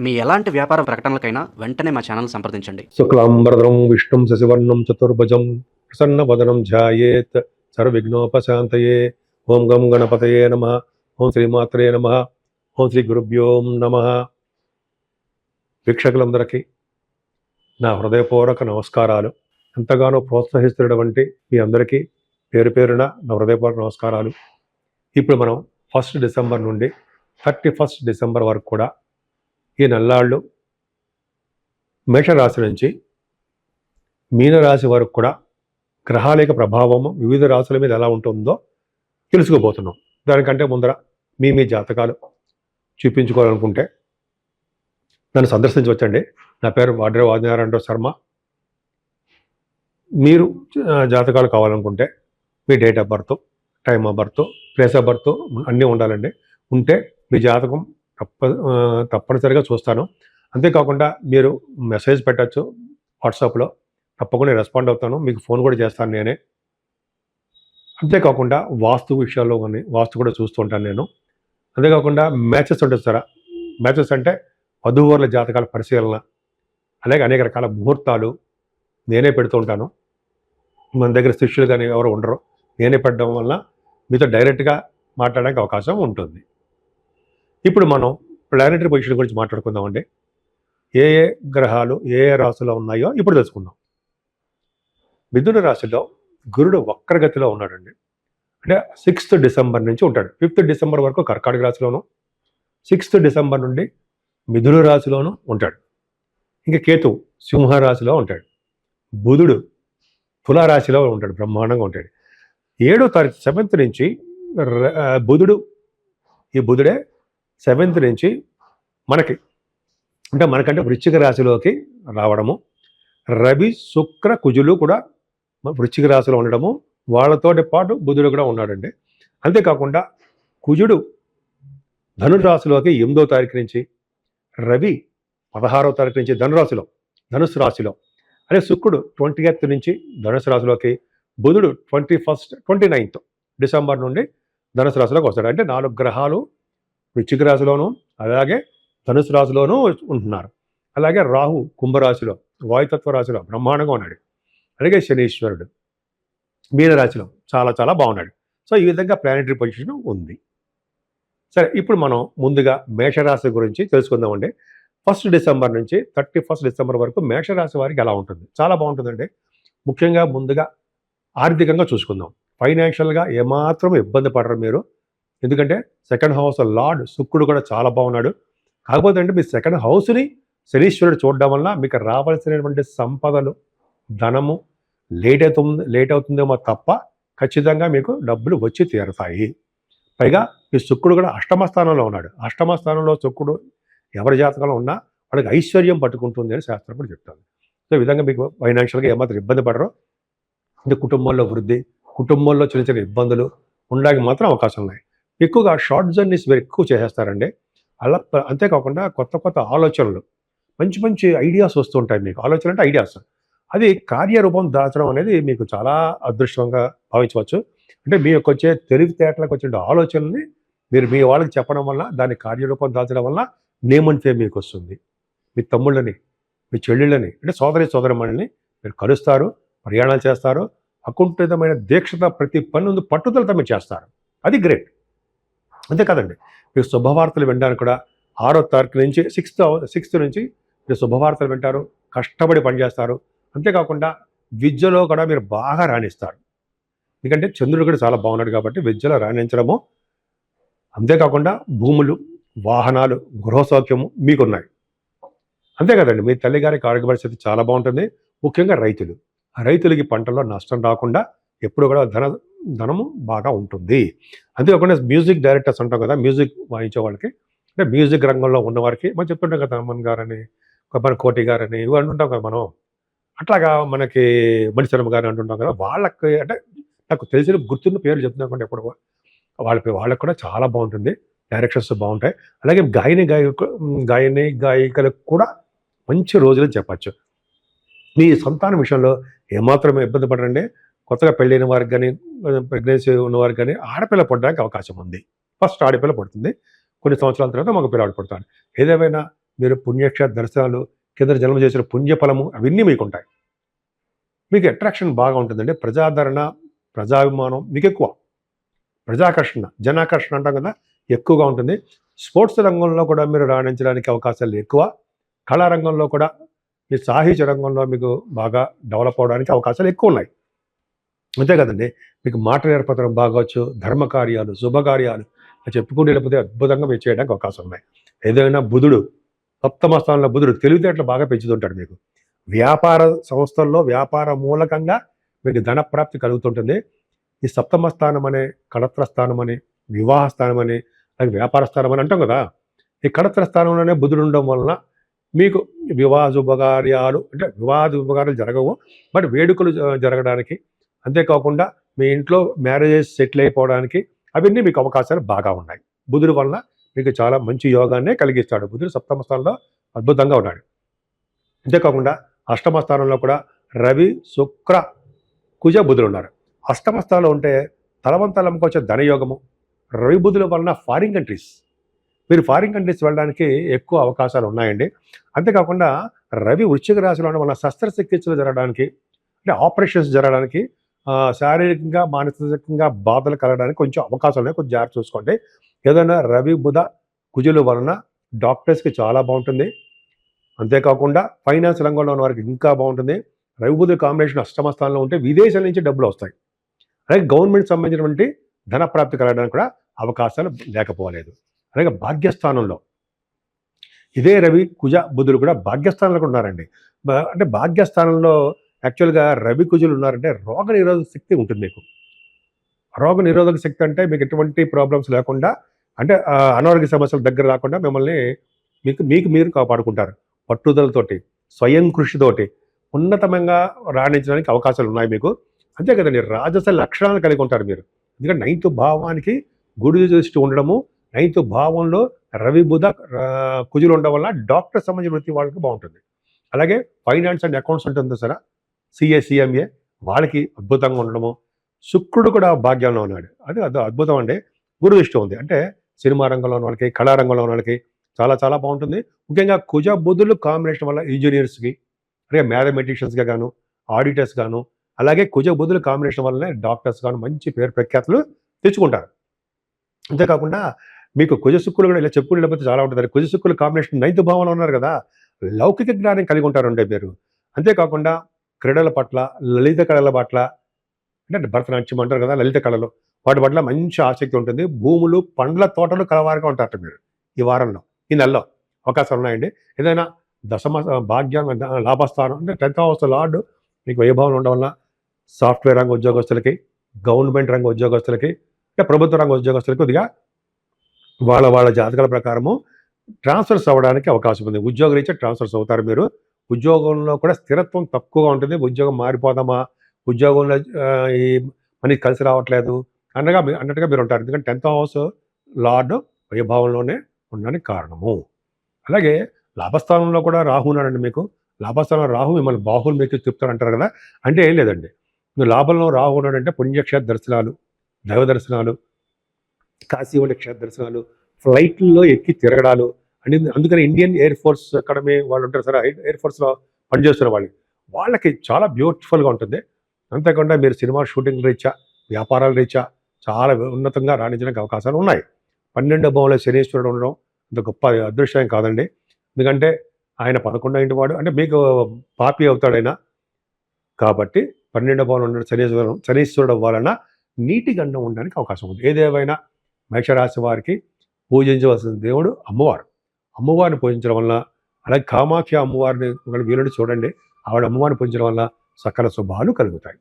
మీ ఎలాంటి వ్యాపార ప్రకటనలకైనా వెంటనే మా ఛానల్ సంప్రదించండి. శుక్లాంబరదరం విష్ణుం శశివర్ణం చతుర్భుజం ప్రసన్నవదనం ధ్యాయేత్ సర్వవిఘ్నోపశాంతయే. ఓం గం గణపతయే నమ. ఓం శ్రీమాత్రే నమ. ఓం శ్రీ గురుభ్యోం నమ. వీక్షకులందరికీ నా హృదయపూర్వక నమస్కారాలు. ఎంతగానో ప్రోత్సహిస్తున్నటువంటి మీ అందరికీ పేరు పేరున నా హృదయపూర్వక నమస్కారాలు. ఇప్పుడు మనం ఫస్ట్ డిసెంబర్ నుండి థర్టీ ఫస్ట్ డిసెంబర్ వరకు కూడా ఈ నల్లాళ్ళు మేషరాశి నుంచి మీనరాశి వరకు కూడా గ్రహాల యొక్క ప్రభావం వివిధ రాశుల మీద ఎలా ఉంటుందో తెలుసుకోబోతున్నాం దానికంటే ముందర మీ మీ జాతకాలు చూపించుకోవాలనుకుంటే నన్ను సందర్శించవచ్చండి. నా పేరు వాడ్రే వాదినారాయణరావు శర్మ. మీరు జాతకాలు కావాలనుకుంటే మీ date of birth time of birth place of birth అన్నీ ఉండాలండి. ఉంటే మీ జాతకం తప్ప తప్పనిసరిగా చూస్తాను. అంతేకాకుండా మీరు మెసేజ్ పెట్టచ్చు వాట్సాప్లో. తప్పకుండా రెస్పాండ్ అవుతాను. మీకు ఫోన్ కూడా చేస్తాను నేనే. అంతేకాకుండా వాస్తు విషయాల్లో కానీ వాస్తు కూడా చూస్తూ ఉంటాను నేను. అంతేకాకుండా మ్యాచెస్ ఉంటుంది సార్ మ్యాచెస్ అంటే వధువరుల జాతకాల పరిశీలన. అలాగే అనేక రకాల ముహూర్తాలు నేనే పెడుతూ ఉంటాను. మన దగ్గర శిష్యులు కానీ ఎవరు ఉండరు. నేనే పెట్టడం వల్ల మీతో డైరెక్ట్గా మాట్లాడడానికి అవకాశం ఉంటుంది. ఇప్పుడు మనం ప్లానెటరీ పొజిషన్ గురించి మాట్లాడుకుందామండి. ఏ ఏ గ్రహాలు ఏ ఏ రాశిలో ఉన్నాయో ఇప్పుడు తెలుసుకుందాం. మిథున రాశిలో గురుడు వక్రగతిలో ఉన్నాడండి. అంటే సిక్స్త్ డిసెంబర్ నుంచి ఉంటాడు. ఫిఫ్త్ డిసెంబర్ వరకు కర్కాటక రాశిలోను సిక్స్త్ డిసెంబర్ నుండి మిథున రాశిలోను ఉంటాడు. ఇంకా కేతు సింహ రాశిలో ఉంటాడు. బుధుడు తులారాశిలో ఉంటాడు. బ్రహ్మాండంగా ఉంటాడు. ఏడో తారీఖు సెవెంత్ నుంచి బుధుడు ఈ బుధుడే సెవెంత్ నుంచి మనకి అంటే మనకంటే వృశ్చిక రాశిలోకి రావడము రవి శుక్ర కుజులు కూడా వృశ్చిక రాశిలో ఉండడము వాళ్ళతోటి పాటు బుధుడు కూడా ఉన్నాడండి. అంతేకాకుండా కుజుడు ధనురాశిలోకి ఎనిమిదో తారీఖు నుంచి రవి పదహారో తారీఖు నుంచి ధనురాశిలో ధనుసు రాశిలో అదే శుక్రుడు ట్వంటీ ఎయిత్ నుంచి ధనుసు రాశిలోకి బుధుడు twenty first twenty ninth December నుండి ధనుసు రాశిలోకి వస్తాడు. అంటే నాలుగు గ్రహాలు వృశ్చిక రాశిలోనూ అలాగే ధనుసు రాశిలోనూ ఉంటున్నారు. అలాగే రాహు కుంభరాశిలో వాయుతత్వ రాశిలో బ్రహ్మాండంగా ఉన్నాడు. అలాగే శనీశ్వరుడు మీనరాశిలో చాలా చాలా బాగున్నాడు. సో ఈ విధంగా ప్లానెటరీ పొజిషన్ ఉంది. సరే ఇప్పుడు మనం ముందుగా మేషరాశి గురించి తెలుసుకుందామండి. ఫస్ట్ డిసెంబర్ నుంచి థర్టీ ఫస్ట్ డిసెంబర్ వరకు మేషరాశి వారికి ఎలా ఉంటుంది? చాలా బాగుంటుందండి. ముఖ్యంగా ముందుగా ఆర్థికంగా చూసుకుందాం. ఫైనాన్షియల్గా ఏమాత్రం ఇబ్బంది పడరు మీరు. ఎందుకంటే సెకండ్ హౌస్ లార్డ్ శుక్రుడు కూడా చాలా బాగున్నాడు. కాకపోతే అంటే మీ సెకండ్ హౌస్ని శనీశ్వరుడు చూడడం వల్ల మీకు రావాల్సినటువంటి సంపదలు ధనము లేట్ అవుతుంది లేట్ అవుతుందేమో తప్ప ఖచ్చితంగా మీకు డబ్బులు వచ్చి తీరుతాయి. పైగా ఈ శుక్రుడు కూడా అష్టమ స్థానంలో ఉన్నాడు. అష్టమ స్థానంలో శుక్రుడు ఎవరి జాతకంలో ఉన్నా వాళ్ళకి ఐశ్వర్యం పట్టుకుంటుంది అని శాస్త్రం కూడా చెప్తుంది. సో ఈ విధంగా మీకు ఫైనాన్షియల్గా ఏమాత్రం ఇబ్బంది పడరు. అంటే కుటుంబంలో వృద్ధి కుటుంబంలో చిన్న చిన్న ఇబ్బందులు ఉండడానికి మాత్రం అవకాశం ఉన్నాయి. ఎక్కువగా షార్ట్ జర్నీస్ మీరు ఎక్కువ చేసేస్తారండి. అలా అంతేకాకుండా కొత్త కొత్త ఆలోచనలు మంచి మంచి ఐడియాస్ వస్తుంటాయి మీకు. ఆలోచన అంటే ఐడియాస్. అది కార్యరూపం దాచడం అనేది మీకు చాలా అదృష్టంగా భావించవచ్చు. అంటే మీ యొక్క వచ్చే తెలివితేటలకు వచ్చిన ఆలోచనల్ని మీరు మీ వాళ్ళకి చెప్పడం వల్ల దాని కార్యరూపం దాచడం వల్ల నేమ్ అండ్ ఫేమ్ మీకు వస్తుంది. మీ తమ్ముళ్ళని మీ చెల్లెళ్ళని అంటే సోదరి సోదరమణిని మీరు కలుస్తారు ప్రయాణాలు చేస్తారు. అకుంఠితమైన దీక్షత ప్రతి పని ముందు పట్టుదలతో మీరు చేస్తారు. అది గ్రేట్. అంతేకాదండి. మీరు శుభవార్తలు వినడానికి కూడా ఆరో తారీఖు నుంచి సిక్స్త్ సిక్స్త్ నుంచి మీరు శుభవార్తలు వింటారు కష్టపడి పనిచేస్తారు. అంతేకాకుండా విద్యలో కూడా మీరు బాగా రాణిస్తారు. ఎందుకంటే చంద్రుడు కూడా చాలా బాగున్నాడు కాబట్టి విద్యలో రాణించడము అంతేకాకుండా భూములు వాహనాలు గృహ సౌఖ్యము మీకున్నాయి. అంతే కదండి మీ తల్లిగారికి ఆరోగ్య పరిస్థితి చాలా బాగుంటుంది. ముఖ్యంగా రైతులు. రైతులకి పంటల్లో నష్టం రాకుండా ఎప్పుడు కూడా ధన ధనము బాగా ఉంటుంది. అంతేకాకుండా మ్యూజిక్ డైరెక్టర్స్ అంటాం కదా మ్యూజిక్ వాయించే వాళ్ళకి అంటే మ్యూజిక్ రంగంలో ఉన్నవారికి మనం చెప్తుంటాం కదా అమ్మన్ గారని కొబ్బరి కోటి గారని ఇవి అంటుంటాం కదా మనం. అట్లాగా మనకి మణిశరం గారు అంటుంటాం కదా వాళ్ళకి అంటే నాకు తెలిసిన గుర్తున్న పేర్లు చెప్తున్నా కూడా ఎప్పుడు. వాళ్ళ వాళ్ళకి కూడా చాలా బాగుంటుంది. డైరెక్షన్స్ బాగుంటాయి. అలాగే గాయని గాయకు గాయని గాయకులకు కూడా మంచి రోజులు చెప్పచ్చు. మీ సంతానం విషయంలో ఏమాత్రం ఇబ్బంది పడరండి. కొత్తగా పెళ్ళైన వారికి కానీ ప్రెగ్నెన్సీ ఉన్న వారికి కానీ ఆడపిల్ల పడడానికి అవకాశం ఉంది. ఫస్ట్ ఆడపిల్ల పడుతుంది. కొన్ని సంవత్సరాల తర్వాత మగ పిల్లాడు పడతాడు ఏదేమైనా మీరు పుణ్యక్షేత్ర దర్శనాలు కింద జన్మ చేసిన పుణ్యఫలము అవన్నీ మీకు ఉంటాయి మీకు అట్రాక్షన్ బాగా ఉంటుందండి. ప్రజాదరణ ప్రజాభిమానం మీకు ఎక్కువ ప్రజాకర్షణ జనాకర్షణ అంటాం కదా ఎక్కువగా ఉంటుంది. స్పోర్ట్స్ రంగంలో కూడా మీరు రాణించడానికి అవకాశాలు ఎక్కువ. కళారంగంలో కూడా మీ సాహిత్య రంగంలో మీకు బాగా డెవలప్ అవడానికి అవకాశాలు ఎక్కువ ఉన్నాయి. అంతే కదండి. మీకు మాట నేర్పతనం బాగవచ్చు ధర్మకార్యాలు శుభకార్యాలు అని చెప్పుకుంటూ అద్భుతంగా మీరు చేయడానికి అవకాశం ఉన్నాయి. ఏదైనా బుధుడు సప్తమ స్థానంలో బుధుడు తెలివితేటలు బాగా పెంచుతుంటాడు మీకు. వ్యాపార సంస్థల్లో వ్యాపార మూలకంగా మీకు ధన ప్రాప్తి కలుగుతుంటుంది. ఈ సప్తమ స్థానం అనే కడత్ర స్థానం అని వివాహ స్థానం అని అలాగే వ్యాపార స్థానం అని అంటాం కదా. ఈ కడత్ర స్థానంలోనే బుధుడు ఉండడం వలన మీకు వివాహ శుభకార్యాలు అంటే వివాహ శుభకార్యాలు జరగవు. బట్ వేడుకలు జ- జరగడానికి అంతేకాకుండా మీ ఇంట్లో మ్యారేజెస్ సెటిల్ అయిపోవడానికి అవన్నీ మీకు అవకాశాలు బాగా ఉన్నాయి. బుధుడు వలన మీకు చాలా మంచి యోగాన్నే కలిగిస్తాడు. బుధుడు సప్తమ స్థానంలో అద్భుతంగా ఉన్నాడు. అంతేకాకుండా అష్టమ స్థానంలో కూడా రవి శుక్ర కుజ బుధులు ఉన్నారు. అష్టమ స్థానంలో ఉంటే తలవంతలంకి వచ్చే ధనయోగము రవి బుధుల వలన ఫారిన్ కంట్రీస్. మీరు ఫారిన్ కంట్రీస్ వెళ్ళడానికి ఎక్కువ అవకాశాలు ఉన్నాయండి. అంతేకాకుండా రవి వృశ్చిక రాశిలో ఉన్న వలన శస్త్రచికిత్సలు జరగడానికి అంటే ఆపరేషన్స్ జరగడానికి శారీరకంగా మానసికంగా బాధలు కలగడానికి కొంచెం అవకాశం ఉన్నాయి. కొంచెం జాగ్రత్త చూసుకోండి. ఏదైనా రవి బుధ కుజుల వలన డాక్టర్స్కి చాలా బాగుంటుంది. అంతేకాకుండా ఫైనాన్స్ రంగంలో ఉన్న వారికి ఇంకా బాగుంటుంది. రవి బుధ కాంబినేషన్ అష్టమ స్థానంలో ఉంటే విదేశాల నుంచి డబ్బులు వస్తాయి. అలాగే గవర్నమెంట్ సంబంధించినటువంటి ధన ప్రాప్తి కలగడానికి కూడా అవకాశాలు లేకపోలేదు. అలాగే భాగ్యస్థానంలో ఇదే రవి కుజ బుధులు కూడా భాగ్యస్థానంలో కూడా ఉన్నారండి. అంటే భాగ్యస్థానంలో యాక్చువల్గా రవి కుజులు ఉన్నారంటే రోగ నిరోధక శక్తి ఉంటుంది మీకు. రోగ నిరోధక శక్తి అంటే మీకు ఎటువంటి ప్రాబ్లమ్స్ లేకుండా అంటే అనారోగ్య సమస్యల దగ్గర రాకుండా మిమ్మల్ని మీకు మీకు మీరు కాపాడుకుంటారు. పట్టుదలతోటి స్వయం కృషితోటి ఉన్నతమంగా రాణించడానికి అవకాశాలు ఉన్నాయి మీకు. అంతే కదండి రాజస లక్షణాలు కలిగి ఉంటారు మీరు. ఎందుకంటే నైన్త్ భావానికి గుడి దృష్టి ఉండడము నైన్త్ భావంలో రవి బుధ కుజులు ఉండడం వల్ల డాక్టర్ సంబంధించిన వృత్తి వాళ్ళకి బాగుంటుంది. అలాగే ఫైనాన్స్ అండ్ అకౌంట్స్ ఉంటుంది సరే. సిఏ సిఎంఏ వాళ్ళకి అద్భుతంగా ఉండడము. శుక్రుడు కూడా భాగ్యంలో ఉన్నాడు. అది అది అద్భుతం అండి. గురు ఇష్టం ఉంది. అంటే సినిమా రంగంలో ఉన్న వాళ్ళకి కళారంగంలో ఉన్న వాళ్ళకి చాలా చాలా బాగుంటుంది. ముఖ్యంగా కుజ బుధులు కాంబినేషన్ వల్ల ఇంజనీర్స్కి అలాగే మ్యాథమెటిషియన్స్గా గాను ఆడిటర్స్ గాను అలాగే కుజ బుధుల కాంబినేషన్ వల్లనే డాక్టర్స్ గాను మంచి పేరు ప్రఖ్యాతులు తెచ్చుకుంటారు. అంతేకాకుండా మీకు కుజ శుక్రులు కూడా ఇలా చెప్పుకుని లేకపోతే చాలా ఉంటుంది. కుజ శుక్రుల కాంబినేషన్ నైన్త్ భావంలో ఉన్నారు కదా లౌకిక జ్ఞానం కలిగి ఉంటారు అంటే మీరు అంతేకాకుండా క్రీడల పట్ల లలిత కళల పట్ల అంటే భరతనాట్యం అంటారు కదా లలిత కళలు వాటి పట్ల మంచి ఆసక్తి ఉంటుంది. భూములు పండ్ల తోటలు కలవారుగా ఉంటారట మీరు ఈ వారంలో ఈ నెలలో అవకాశాలు ఉన్నాయండి. ఏదైనా దశమ భాగ్యం లాభస్థానం అంటే టెన్త్ హౌస్ లార్డ్ మీకు వైభవం ఉండడం వల్ల సాఫ్ట్వేర్ రంగ ఉద్యోగస్తులకి గవర్నమెంట్ రంగ ఉద్యోగస్తులకి అంటే ప్రభుత్వ రంగ ఉద్యోగస్తులకి కొద్దిగా వాళ్ళ వాళ్ళ జాతకాల ప్రకారము ట్రాన్స్ఫర్స్ అవ్వడానికి అవకాశం ఉంది. ఉద్యోగరీత్యా ట్రాన్స్ఫర్స్ అవుతారు మీరు. ఉద్యోగంలో కూడా స్థిరత్వం తక్కువగా ఉంటుంది. ఉద్యోగం మారిపోదామా? ఉద్యోగంలో ఈ మనకి కలిసి రావట్లేదు అన్నగా అన్నట్టుగా మీరు ఉంటారు. ఎందుకంటే టెన్త్ హౌస్ లార్డ్ వైభవంలోనే ఉండడానికి కారణము. అలాగే లాభస్థానంలో కూడా రాహు ఉన్నాడండి మీకు. లాభస్థానంలో రాహు మిమ్మల్ని బాహులు మీకు చెప్తారు అంటారు కదా? అంటే ఏం లేదండి. మీరు లాభంలో రాహు ఉన్నాడంటే పుణ్యక్షేత్ర దర్శనాలు దైవ దర్శనాలు కాశీ వంటి క్షేత్ర దర్శనాలు ఫ్లైట్లో ఎక్కి తిరగడాలు అంటే అందుకని ఇండియన్ ఎయిర్ ఫోర్స్ అకాడమీ వాళ్ళు ఉంటారు సార్ ఎయిర్ ఫోర్స్లో పనిచేస్తున్న వాళ్ళు. వాళ్ళకి చాలా బ్యూటిఫుల్గా ఉంటుంది. అంతేకాకుండా మీరు సినిమా షూటింగ్ రీత్యా వ్యాపారాల రీత్యా చాలా ఉన్నతంగా రాణించడానికి అవకాశాలు ఉన్నాయి. పన్నెండో భవంలో శనీశ్వరుడు ఉండడం అంత గొప్ప అదృష్టం కాదండి. ఎందుకంటే ఆయన పదకొండో ఇంటి వాడు అంటే మీకు పాపి అవుతాడైనా. కాబట్టి పన్నెండో భావంలో ఉండడం శనీశ్వరం శనీశ్వరుడు వలన నీటి గండం ఉండడానికి అవకాశం ఉంది. ఏదేమైనా మేషరాశి వారికి పూజించవలసిన దేవుడు అమ్మవారు. అమ్మవారిని పూజించడం వల్ల అలాగే కామాఖ్య అమ్మవారిని ఒకవేళ వీలుని చూడండి ఆవిడ అమ్మవారిని పూజించడం వల్ల సకల శుభాలు కలుగుతాయి.